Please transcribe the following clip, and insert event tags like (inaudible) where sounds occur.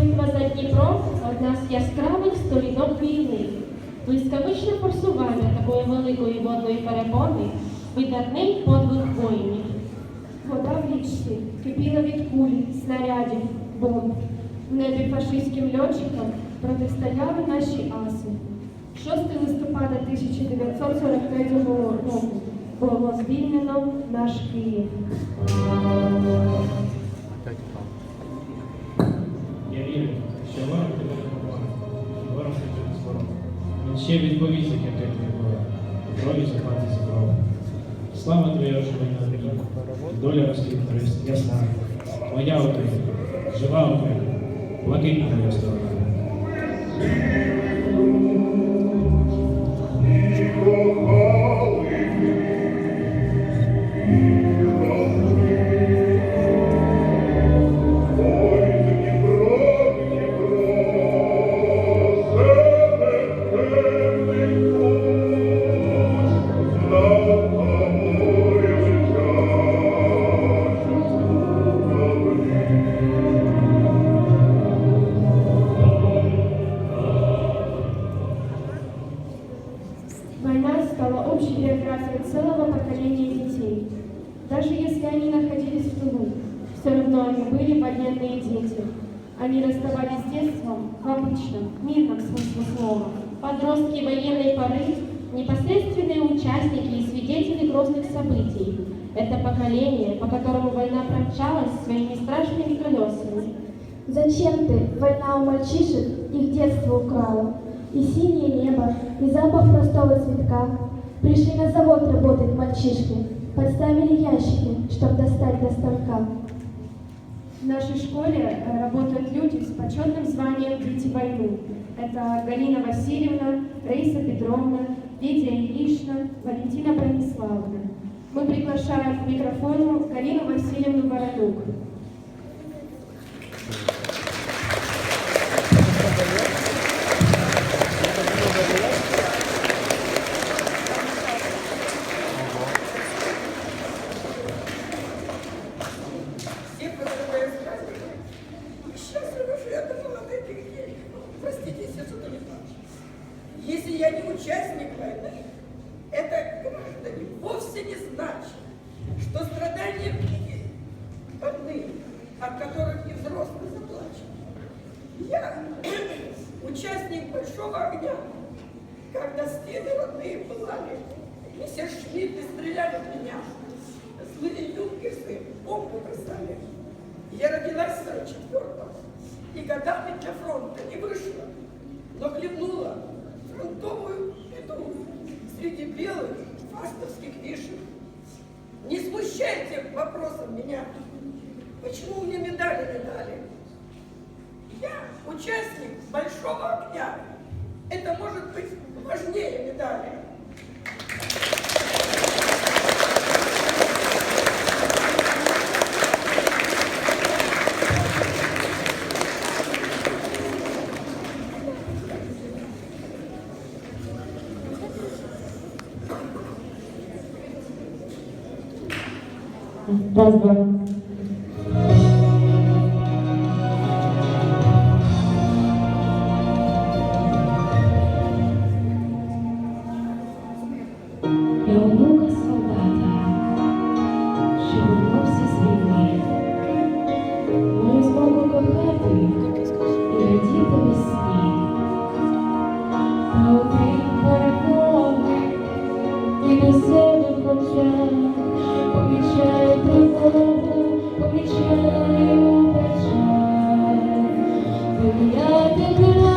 битва за Дніпро одна з яскравих сторінок війни. Блискавичне форсування такої великої водної перепони видатний подвиг воїнів. Вода в річці кипіла від куль, снарядів, бомб. В небі фашистським льотчикам протистояли наші аси. 6 листопада 1943 року було звільнено наш Київ. ще відповість, яким ти прибула, крові захватиться кров. Слава Твоя оживлена землі, доля Росії, Христ, ясна, Твоя Україна, жива Україна, блакитна Твоя сторона. Война стала общей биографией целого поколения детей. Даже если они находились в тылу, все равно они были военные дети. Они расставались с детством в обычном, мирном смысле слова. Подростки военной поры – непосредственные участники и свидетели грозных событий. Это поколение, по которому война промчалась своими страшными колесами. Зачем ты? Война у мальчишек их детство украла. И синее небо, и запах простого цветка. Пришли на завод работать мальчишки. Подставили ящики, чтоб достать до станка. В нашей школе э, работают люди с почетным званием «Дети войны». Это Галина Васильевна, Раиса Петровна, Лидия Ильична, Валентина Брониславовна. Мы приглашаем к микрофону Галину Васильевну Воронюк. Больны, от которых и взрослые заплачут. Я (clears throat) участник большого огня, когда стены родные пылали, все шмидты стреляли в меня. Злые юнкерсы бомбу бросали. Я родилась в 44-м и годами для фронта не вышла, но хлебнула фронтовую беду среди белых фастовских вишен. Не смущайте вопросом меня, почему мне медали не дали. Я участник большого огня. Это может быть важнее медали. Раз. Yeah,